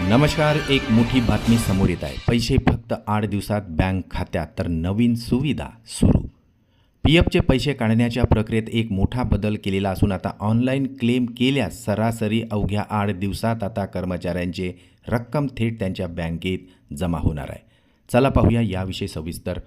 नमस्कार एक मोठी बातमी समोर येत आहे. पैसे फक्त आठ दिवसात बँक खात्यात तर नवीन सुविधा सुरू. पी एफचे पैसे काढण्याच्या प्रक्रियेत एक मोठा बदल केलेला असून आता ऑनलाईन क्लेम केल्यास सरासरी अवघ्या आठ दिवसात आता कर्मचाऱ्यांचे रक्कम थेट त्यांच्या बँकेत जमा होणार आहे. चला पाहूया याविषयी सविस्तर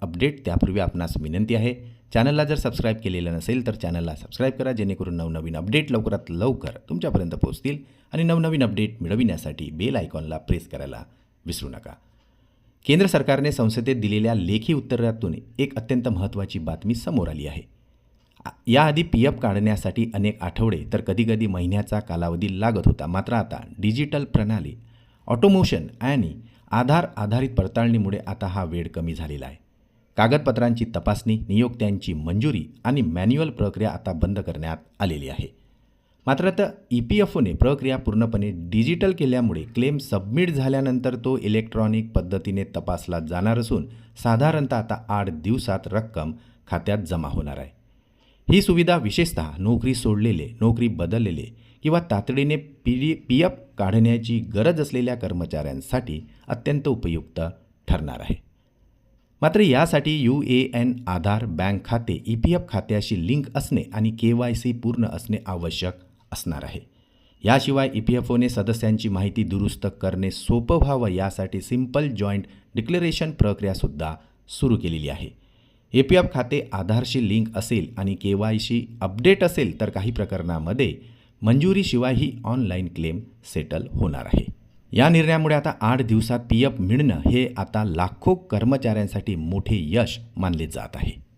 अपडेट. त्यापूर्वी आपणास विनंती आहे चॅनलला जर सबस्क्राईब केलेलं नसेल तर चॅनलला सबस्क्राईब करा जेणेकरून नवनवीन अपडेट लवकरात लवकर तुमच्यापर्यंत पोहोचतील आणि नवनवीन अपडेट मिळविण्यासाठी बेल आयकॉनला प्रेस करायला विसरू नका. केंद्र सरकारने संसदेत दिलेल्या लेखी उत्तरातून एक अत्यंत महत्त्वाची बातमी समोर आली आहे. याआधी पी एफ काढण्यासाठी अनेक आठवडे तर कधीकधी महिन्याचा कालावधी लागत होता. मात्र आता डिजिटल प्रणाली ऑटोमोशन आणि आधार आधारित पडताळणीमुळे आता हा वेळ कमी झालेला आहे. कागदपत्रांची तपासणी नियोक्त्यांची मंजुरी आणि मॅन्युअल प्रक्रिया आता बंद करण्यात आलेली आहे. मात्र आता ई पी एफ ओने प्रक्रिया पूर्णपणे डिजिटल केल्यामुळे क्लेम सबमिट झाल्यानंतर तो इलेक्ट्रॉनिक पद्धतीने तपासला जाणार असून साधारणतः आता आठ दिवसात रक्कम खात्यात जमा होणार आहे. ही सुविधा विशेषतः नोकरी सोडलेले नोकरी बदललेले किंवा तातडीने पी डी पी एफ काढण्याची गरज असलेल्या कर्मचाऱ्यांसाठी अत्यंत उपयुक्त ठरणार आहे. मात्र यासाठी U A N Aadhaar bank खाते ई पी एफ खात्याशी लिंक असणे आणि के वाय सी पूर्ण असणे आवश्यक असणार आहे. याशिवाय ई पी एफ ओने सदस्यांची माहिती दुरुस्त करणे सोपं व्हावं यासाठी सिंपल जॉईंट डिक्लेरेशन प्रक्रियासुद्धा सुरू केलेली आहे. ए पी एफ खाते आधारशी लिंक असेल आणि के वाय सी अपडेट असेल तर काही प्रकरणामध्ये मंजुरीशिवाय ही ऑनलाईन क्लेम सेटल होणार आहे. या निर्णयामुळे आता आठ दिवसात पी एफ मिळणं हे आता लाखो कर्मचाऱ्यांसाठी मोठे यश मानले जात आहे.